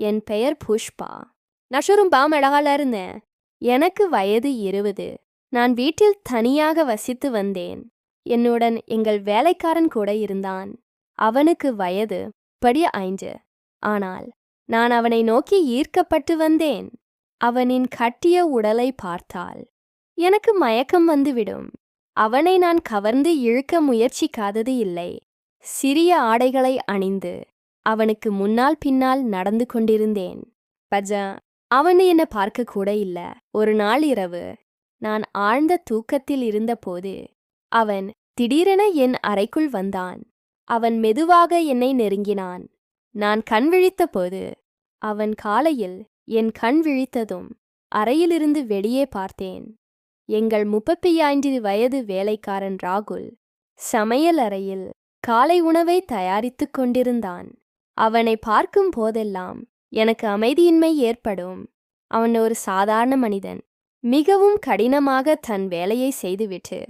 என் பெயர் புஷ்பா. நான் பாம் அழகால இருந்தேன் எனக்கு வயது இருபது நான் வீட்டில் தனியாக வசித்து வந்தேன். என்னுடன் எங்கள் வேலைக்காரன் கூட இருந்தான். அவனுக்கு வயது படி ஐந்து. ஆனால் நான் அவனை நோக்கி ஈர்க்கப்பட்டு வந்தேன். அவனின் கட்டிய உடலை பார்த்தால் எனக்கு மயக்கம் வந்துவிடும். அவனை நான் கவர்ந்து இழுக்க முயற்சிக்காதது இல்லை. சிறிய ஆடைகளை அணிந்து அவனுக்கு முன்னால் பின்னால் நடந்து கொண்டிருந்தேன். பஜா அவனு என்ன பார்க்க கூட இல்ல. ஒரு நாள் இரவு நான் ஆழ்ந்த தூக்கத்தில் இருந்தபோது அவன் திடீரென என் அறைக்குள் வந்தான். அவன் மெதுவாக என்னை நெருங்கினான். நான் கண் விழித்தபோது அவன் காலையில் என் கண் விழித்ததும் அறையிலிருந்து வெளியே பார்த்தேன். எங்கள் முப்பத்தி ஐந்து வயது வேலைக்காரன் ராகுல் சமையல் அறையில் காலை உணவை தயாரித்துக் கொண்டிருந்தான். அவனை பார்க்கும் போதெல்லாம் எனக்கு அமைதியின்மை ஏற்படும். அவன் ஒரு சாதாரண மனிதன். மிகவும் கடினமாக தன் வேலையை செய்துவிட்டு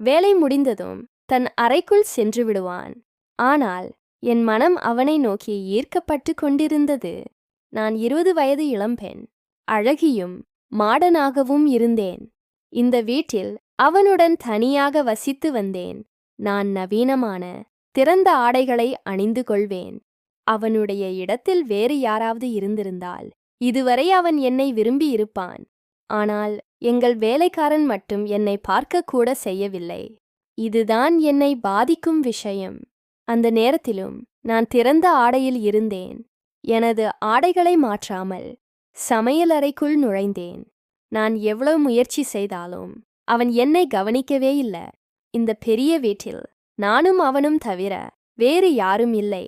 வேலை முடிந்ததும் தன் அறைக்குள் சென்று விடுவான். ஆனால் என் மனம் அவனை நோக்கி ஈர்க்கப்பட்டு கொண்டிருந்தது. நான் இருபது வயது இளம்பெண். அழகியும் மாடனாகவும் இருந்தேன். இந்த வீட்டில் அவனுடன் தனியாக வசித்து வந்தேன். நான் நவீனமான திறந்த ஆடைகளை அணிந்து கொள்வேன். அவனுடைய இடத்தில் வேறு யாராவது இருந்திருந்தால் இதுவரை அவன் என்னை விரும்பி இருப்பான். ஆனால் எங்கள் வேலைக்காரன் மட்டும் என்னை பார்க்க கூட செய்யவில்லை. இதுதான் என்னை பாதிக்கும் விஷயம். அந்த நேரத்திலும் நான் திறந்த ஆடையில் இருந்தேன். எனது ஆடைகளை மாற்றாமல் சமையலறைக்குள் நுழைந்தேன். நான் எவ்வளவு முயற்சி செய்தாலும் அவன் என்னை கவனிக்கவே இல்லை. இந்த பெரிய வீட்டில் நானும் அவனும் தவிர வேறு யாரும் இல்லை.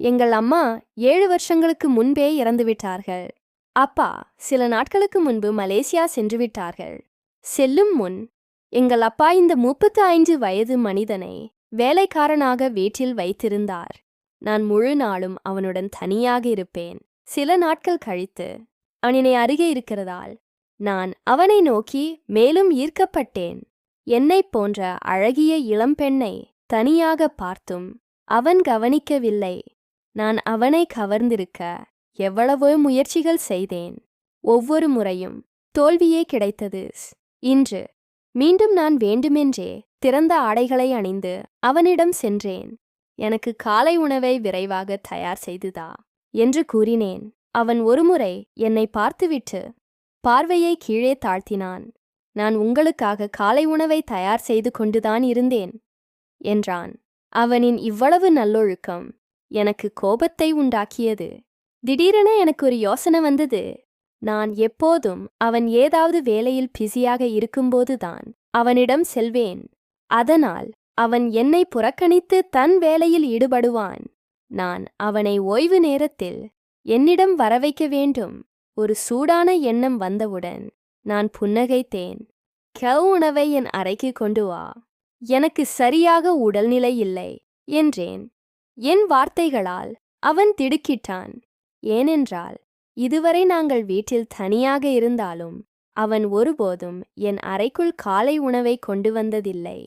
எங்கள் அம்மா ஏழு வருஷங்களுக்கு முன்பே இறந்துவிட்டார்கள் அப்பா சில நாட்களுக்கு முன்பு மலேசியா சென்று விட்டார்கள். செல்லும் முன் எங்கள் அப்பா இந்த முப்பத்து ஐந்து வயது மனிதனை வேலைக்காரனாக வீட்டில் வைத்திருந்தார். நான் முழு நாளும் அவனுடன் தனியாக இருப்பேன். சில நாட்கள் கழித்து அவனினை அருகே இருக்கிறதால் நான் அவனை நோக்கி மேலும் ஈர்க்கப்பட்டேன். என்னைப் போன்ற அழகிய இளம்பெண்ணை தனியாக பார்த்தும் அவன் கவனிக்கவில்லை. நான் அவனை கவர்ந்திருக்க எவ்வளவோ முயற்சிகள் செய்தேன். ஒவ்வொரு முறையும் தோல்வியே கிடைத்தது. இன்று மீண்டும் நான் வேண்டுமென்றே திறந்த ஆடைகளை அணிந்து அவனிடம் சென்றேன். எனக்கு காலை உணவை விரைவாக தயார் செய்துதா? என்று கூறினேன். அவன் ஒருமுறை என்னை பார்த்துவிட்டு பார்வையை கீழே தாழ்த்தினான். நான் உங்களுக்காக காலை உணவை தயார் செய்து கொண்டுதான் இருந்தேன் என்றான். அவனின் இவ்வளவு நல்லொழுக்கம் எனக்கு கோபத்தை உண்டாக்கியது. திடீரென எனக்கு ஒரு யோசனை வந்தது. நான் எப்போதும் அவன் ஏதாவது வேலையில் பிஸியாக இருக்கும்போதுதான் அவனிடம் செல்வேன். அதனால் அவன் என்னை புறக்கணித்து தன் வேலையில் ஈடுபடுவான். நான் அவனை ஓய்வு நேரத்தில் என்னிடம் வரவைக்க வேண்டும். ஒரு சூடான எண்ணம் வந்தவுடன் நான் புன்னகைத்தேன். கவ் உணவை என் அறைக்கு கொண்டு வா. எனக்கு சரியாக உடல்நிலை இல்லை என்றேன். என் வார்த்தைகளால் அவன் திடுக்கிட்டான். ஏனென்றால் இதுவரை நாங்கள் வீட்டில் தனியாக இருந்தாலும் அவன் ஒருபோதும் என் அறைக்குள் காலை உணவை கொண்டு வந்ததில்லை.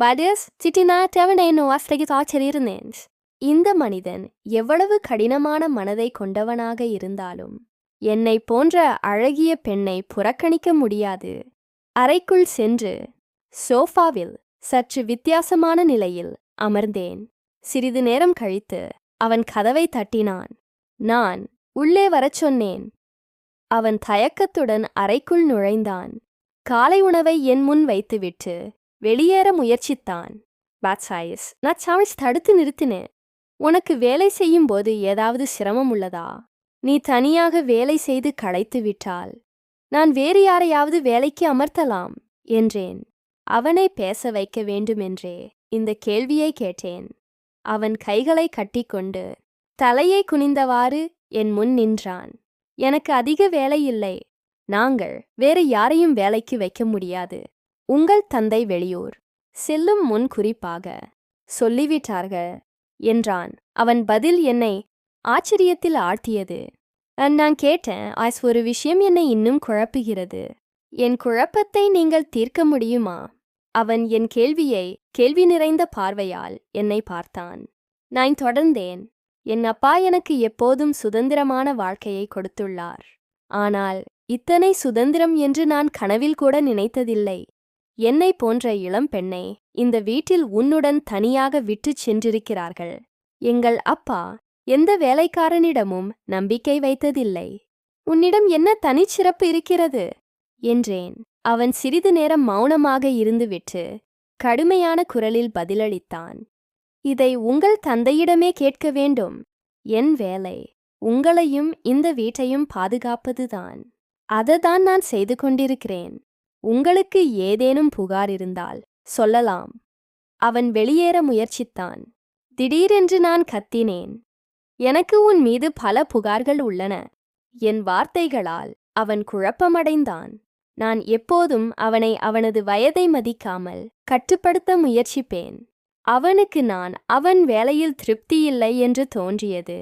பதஸ் சிட்டினா டெவனேனோ ஆச்சரியிருந்தேன் இந்த மனிதன் எவ்வளவு கடினமான மனதை கொண்டவனாக இருந்தாலும் என்னை போன்ற அழகிய பெண்ணை புறக்கணிக்க முடியாது. அறைக்குள் சென்று சோஃபாவில் சற்று வித்தியாசமான நிலையில் அமர்ந்தேன். சிறிது நேரம் கழித்து அவன் கதவை தட்டினான். நான் உள்ளே வரச் சொன்னேன். அவன் தயக்கத்துடன் அறைக்குள் நுழைந்தான். காலை உணவை என் முன் வைத்துவிட்டு வெளியேற முயற்சித்தான். பாட்சாயிஸ் நான் சாமிஸ் தடுத்து நிறுத்தினேன். உனக்கு வேலை செய்யும் போது ஏதாவது சிரமம் உள்ளதா? நீ தனியாக வேலை செய்து களைத்து விட்டால் நான் வேறு யாரையாவது வேலைக்கு அமர்த்தலாம் என்றேன். அவனை பேச வைக்க வேண்டுமென்றே? இந்த கேள்வியை கேட்டேன். அவன் கைகளை கட்டிக்கொண்டு தலையை குனிந்தவாறு என் முன் நின்றான். எனக்கு அதிக வேலை இல்லை. நாங்கள் வேறு யாரையும் வேலைக்கு வைக்க முடியாது. உங்கள் தந்தை வெளியூர். செல்லும் முன் குறிப்பாக சொல்லிவிட்டார்கள் என்றான். அவன் பதில் என்னை ஆச்சரியத்தில் ஆழ்த்தியது. நான் கேட்டேன் ஆஸ் ஒரு விஷயம் என்னை இன்னும் குழப்புகிறது. என் குழப்பத்தை நீங்கள் தீர்க்க முடியுமா? அவன் என் கேள்வியை கேள்வி நிறைந்த பார்வையால் என்னை பார்த்தான். நான் தொடர்ந்தேன். என் அப்பா எனக்கு எப்போதும் சுதந்திரமான வாழ்க்கையை கொடுத்துள்ளார். ஆனால் இத்தனை சுதந்திரம் என்று நான் கனவில் கூட நினைத்ததில்லை. என்னை போன்ற இளம் பெண்ணை இந்த வீட்டில் உன்னுடன் தனியாக விட்டுச் சென்றிருக்கிறார்கள். எங்கள் அப்பா எந்த வேலைக்காரனிடமும் நம்பிக்கை வைத்ததில்லை. உன்னிடம் என்ன தனிச்சிறப்பு இருக்கிறது? என்றேன். அவன் சிறிது நேரம் மௌனமாக இருந்துவிட்டு கடுமையான குரலில் பதிலளித்தான் இதை உங்கள் தந்தையிடமே கேட்க வேண்டும். என் வேலை உங்களையும் இந்த வீட்டையும் பாதுகாப்பதுதான். அததான் நான் செய்து கொண்டிருக்கிறேன். உங்களுக்கு ஏதேனும் புகார் இருந்தால் சொல்லலாம். அவன் வெளியேற முயற்சித்தான். திடீரென்று நான் கத்தினேன். எனக்கு உன் மீது பல புகார்கள் உள்ளன. என் வார்த்தைகளால் அவன் குழப்பமடைந்தான். நான் எப்போதும் அவனை அவனது வயதை மதிக்காமல் கட்டுப்படுத்த முயற்சிப்பேன். அவனுக்கு நான் அவன் வேலையில் திருப்தியில்லை என்று தோன்றியது.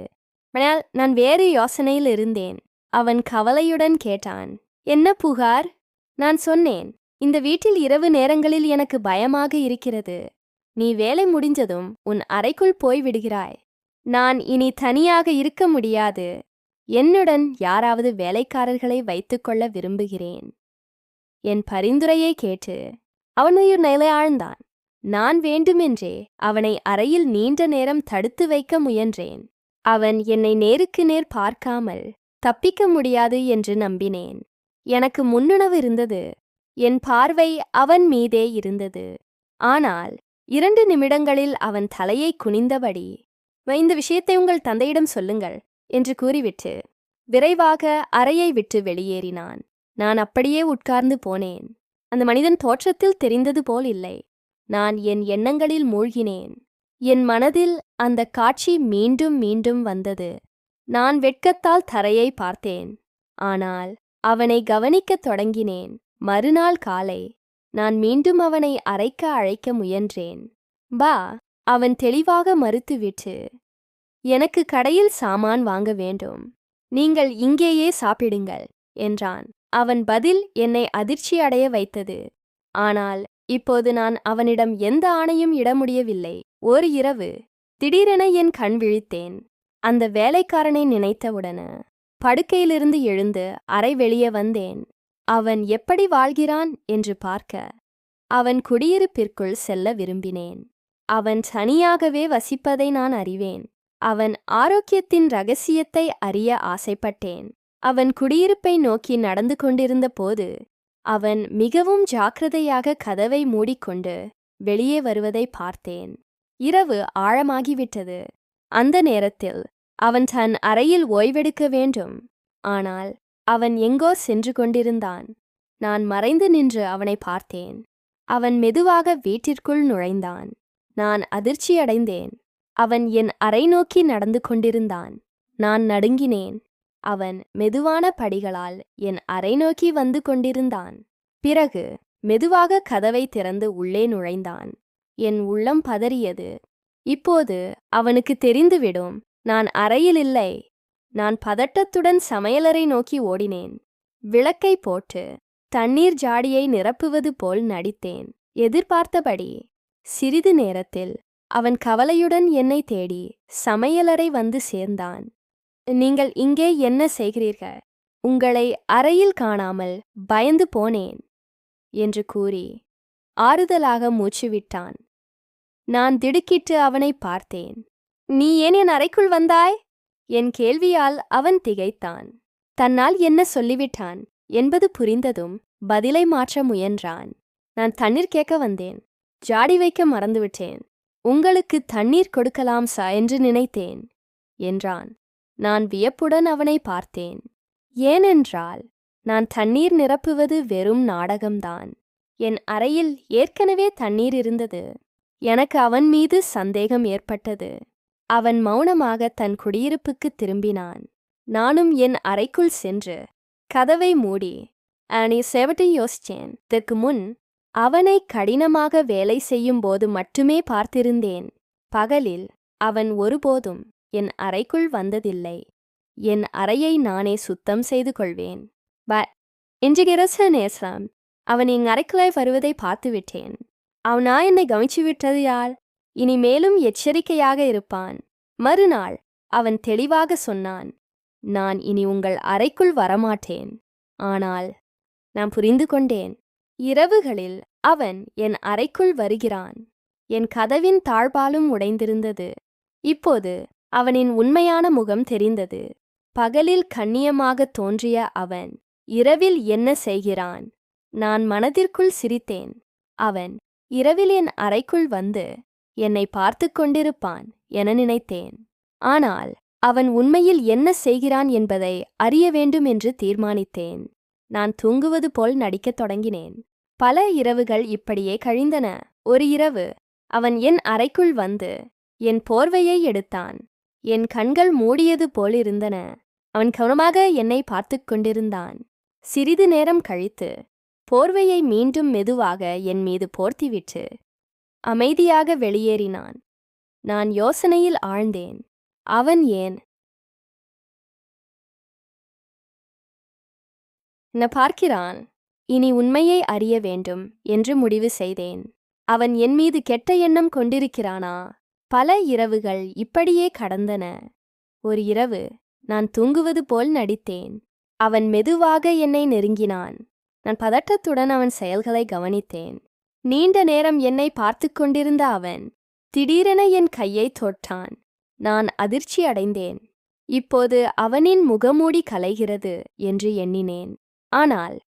ஆனால் நான் வேறு யோசனையில் இருந்தேன். அவன் கவலையுடன் கேட்டான் என்ன புகார்? நான் சொன்னேன் இந்த வீட்டில் இரவு நேரங்களில் எனக்கு பயமாக இருக்கிறது. நீ வேலை முடிஞ்சதும் உன் அறைக்குள் போய் விடுகிறாய். நான் இனி தனியாக இருக்க முடியாது. என்னுடன் யாராவது வேலைக்காரர்களை வைத்துக்கொள்ள விரும்புகிறேன். என் பரிந்துரையை கேட்டு அவனுயிர் நிலையாழ்ந்தான் நிலை ஆழ்ந்தான். நான் வேண்டுமென்றே அவனை அறையில் நீண்ட நேரம் தடுத்து வைக்க முயன்றேன். அவன் என்னை நேருக்கு நேர் பார்க்காமல் தப்பிக்க முடியாது என்று நம்பினேன். எனக்கு முன்னுணவு இருந்தது. என் பார்வை அவன் மீதே இருந்தது. ஆனால் இரண்டு நிமிடங்களில் அவன் தலையை குனிந்தபடி இந்த விஷயத்தை உங்கள் தந்தையிடம் சொல்லுங்கள் என்று கூறிவிட்டு விரைவாக அறையை விட்டு வெளியேறினான். நான் அப்படியே உட்கார்ந்து போனேன். அந்த மனிதன் தோற்றத்தில் தெரிந்தது போல் இல்லை. நான் என் எண்ணங்களில் மூழ்கினேன். என் மனதில் அந்த காட்சி மீண்டும் மீண்டும் வந்தது. நான் வெட்கத்தால் தரையை பார்த்தேன். ஆனால் அவனை கவனிக்கத் தொடங்கினேன். மறுநாள் காலை நான் மீண்டும் அவனை அரைக்க அழைக்க முயன்றேன். பா அவன் தெளிவாக மறுத்துவிட்டு எனக்கு கடையில் சாமான் வாங்க வேண்டும். நீங்கள் இங்கேயே சாப்பிடுங்கள் என்றான். அவன் பதில் என்னை அதிர்ச்சி அடைய வைத்தது. ஆனால் இப்போது நான் அவனிடம் எந்த ஆணையும் இட முடியவில்லை. ஒரு இரவு திடீரென என் கண் விழித்தேன். அந்த வேலைக்காரனை நினைத்தவுடன படுக்கையிலிருந்து எழுந்து அறை வெளியே வந்தேன். அவன் எப்படி வாழ்கிறான்? என்று பார்க்க. அவன் குடியிருப்பிற்குள் செல்ல விரும்பினேன். அவன் தனியாகவே வசிப்பதை நான் அறிவேன். அவன் ஆரோக்கியத்தின் ரகசியத்தை அறிய ஆசைப்பட்டேன். அவன் குடியிருப்பை நோக்கி நடந்து கொண்டிருந்த போது அவன் மிகவும் ஜாக்கிரதையாக கதவை மூடிக்கொண்டு வெளியே வருவதை பார்த்தேன். இரவு ஆழமாகிவிட்டது. அந்த நேரத்தில் அவன் தன் அறையில் ஓய்வெடுக்க வேண்டும். ஆனால் அவன் எங்கோ சென்று கொண்டிருந்தான். நான் மறைந்து நின்று அவனை பார்த்தேன். அவன் மெதுவாக வீட்டிற்குள் நுழைந்தான். நான் அதிர்ச்சியடைந்தேன். அவன் என் அறை நோக்கி நடந்து கொண்டிருந்தான். நான் நடுங்கினேன். அவன் மெதுவான படிகளால் என் அறை நோக்கி வந்து கொண்டிருந்தான். பிறகு மெதுவாக கதவை திறந்து உள்ளே நுழைந்தான். என் உள்ளம் பதறியது. இப்போது அவனுக்கு தெரிந்துவிடும் நான் அறையில் இல்லை. நான் பதட்டத்துடன் சமையலறை நோக்கி ஓடினேன். விளக்கை போட்டு தண்ணீர் ஜாடியை நிரப்புவது போல் நடித்தேன். எதிர்பார்த்தபடி சிறிது நேரத்தில் அவன் கவலையுடன் என்னை தேடி சமையலறை வந்து சேர்ந்தான். நீங்கள் இங்கே என்ன செய்கிறீர்கள்? உங்களை அறையில் காணாமல் பயந்து போனேன் என்று கூறி ஆறுதலாக மூச்சுவிட்டான். நான் திடுக்கிட்டு அவனை பார்த்தேன். நீ ஏன் என் அறைக்குள் வந்தாய்? என் கேள்வியால் அவன் திகைத்தான். தன்னால் என்ன சொல்லிவிட்டான் என்பது புரிந்ததும் பதிலை மாற்ற முயன்றான். நான் தண்ணீர் கேட்க வந்தேன். ஜாடி வைக்க மறந்துவிட்டேன். உங்களுக்கு தண்ணீர் கொடுக்கலாம் சா என்று நினைத்தேன் என்றான். நான் வியப்புடன் அவனை பார்த்தேன். ஏனென்றால் நான் தண்ணீர் நிரப்புவது வெறும் நாடகம்தான். என் அறையில் ஏற்கனவே தண்ணீர் இருந்தது. எனக்கு அவன் மீது சந்தேகம் ஏற்பட்டது. அவன் மௌனமாக தன் குடியிருப்புக்கு திரும்பினான். நானும் என் அறைக்குள் சென்று கதவை மூடி அனி செவட்டி யோசிச்சேன். இதற்கு முன் அவனை கடினமாக வேலை செய்யும் போது மட்டுமே பார்த்திருந்தேன். பகலில் அவன் ஒருபோதும் என் அறைக்குள் வந்ததில்லை. என் அறையை நானே சுத்தம் செய்து கொள்வேன். ப இன்றைய நேசம் அவன் என் அறைக்குள்ளே வருவதை பார்த்துவிட்டேன். அவனா என்னை கவனிச்சு விட்டது யார் இனி மேலும் எச்சரிக்கையாக இருப்பான். மறுநாள் அவன் தெளிவாக சொன்னான் நான் இனி உங்கள் அறைக்குள் வரமாட்டேன். ஆனால் நான் புரிந்து கொண்டேன். இரவுகளில் அவன் என் அறைக்குள் வருகிறான். என் கதவின் தாழ்பாலும் உடைந்திருந்தது. இப்போது அவனின் உண்மையான முகம் தெரிந்தது. பகலில் கண்ணியமாக தோன்றிய அவன் இரவில் என்ன செய்கிறான்? நான் மனதிற்குள் சிரித்தேன். அவன் இரவில் என் அறைக்குள் வந்து என்னை பார்த்து கொண்டிருப்பான் என நினைத்தேன். ஆனால் அவன் உண்மையில் என்ன செய்கிறான் என்பதை அறிய வேண்டும் என்று தீர்மானித்தேன். நான் தூங்குவது போல் நடிக்கத் தொடங்கினேன். பல இரவுகள் இப்படியே கழிந்தன. ஒரு இரவு அவன் என் அறைக்குள் வந்து என் போர்வையை எடுத்தான். என் கண்கள் மூடியது போலிருந்தன அவன் கவனமாக என்னை பார்த்து கொண்டிருந்தான். சிறிது நேரம் கழித்து போர்வையை மீண்டும் மெதுவாக என் மீது போர்த்திவிட்டு அமைதியாக வெளியேறினான். நான் யோசனையில் ஆழ்ந்தேன். அவன் ஏன்? என்ன பார்க்கிறான். இனி உண்மையை அறிய வேண்டும் என்று முடிவு செய்தேன். அவன் என் மீது கெட்ட எண்ணம் கொண்டிருக்கிறானா? பல இரவுகள் இப்படியே கடந்தன. ஒரு இரவு நான் தூங்குவது போல் நடித்தேன். அவன் மெதுவாக என்னை நெருங்கினான். நான் பதட்டத்துடன் அவன் செயல்களை கவனித்தேன். நீண்ட நேரம் என்னை பார்த்து கொண்டிருந்த அவன் திடீரென என் கையை தொட்டான். நான் அதிர்ச்சி அடைந்தேன். இப்போது அவனின் முகமூடி கலைகிறது என்று எண்ணினேன். ஆனால்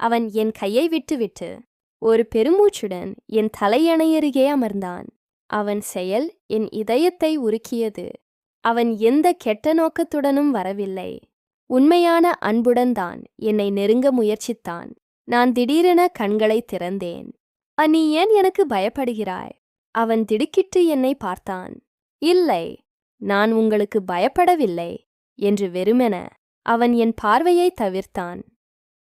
அவன் என் கையை விட்டுவிட்டு ஒரு பெருமூச்சுடன் என் தலையணையருகே அமர்ந்தான். அவன் செயல் என் இதயத்தை உருக்கியது. அவன் எந்த கெட்ட நோக்கத்துடனும் வரவில்லை. உண்மையான அன்புடன் தான் என்னை நெருங்க முயற்சித்தான். நான் திடீரென கண்களை திறந்தேன். "அ, நீ ஏன் எனக்கு பயப்படுகிறாய் அவன் திடுக்கிட்டு என்னை பார்த்தான். இல்லை நான் உங்களுக்கு பயப்படவில்லை என்று வெறுமென அவன் என் பார்வையை தவிர்த்தான்.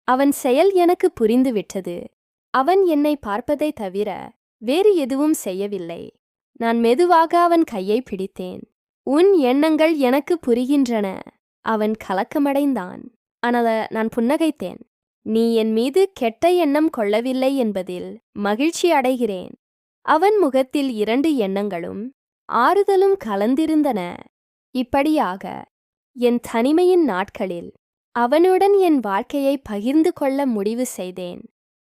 அவன் செயல் எனக்கு புரிந்துவிட்டது. அவன் என்னை பார்ப்பதை தவிர வேறு எதுவும் செய்யவில்லை. நான் மெதுவாக அவன் கையை பிடித்தேன். உன் எண்ணங்கள் எனக்கு புரிகின்றன. அவன் கலக்கமடைந்தான். ஆனால் நான் புன்னகைத்தேன். நீ என் மீது கெட்ட எண்ணம் கொள்ளவில்லை என்பதில் மகிழ்ச்சி அடைகிறேன். அவன் முகத்தில் இரண்டு எண்ணங்களும் ஆறுதலும் கலந்திருந்தன. இப்படியாக என் தனிமையின் நாட்களில் அவனுடன் என் வாழ்க்கையை பகிர்ந்து கொள்ள முடிவு செய்தேன்.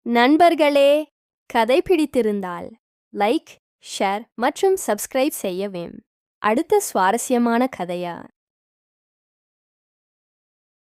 நண்பர்களே கதை பிடித்திருந்தால் லைக் ஷேர் மற்றும் சப்ஸ்கிரைப் செய்யவேம் அடுத்த சுவாரஸ்யமான கதையா?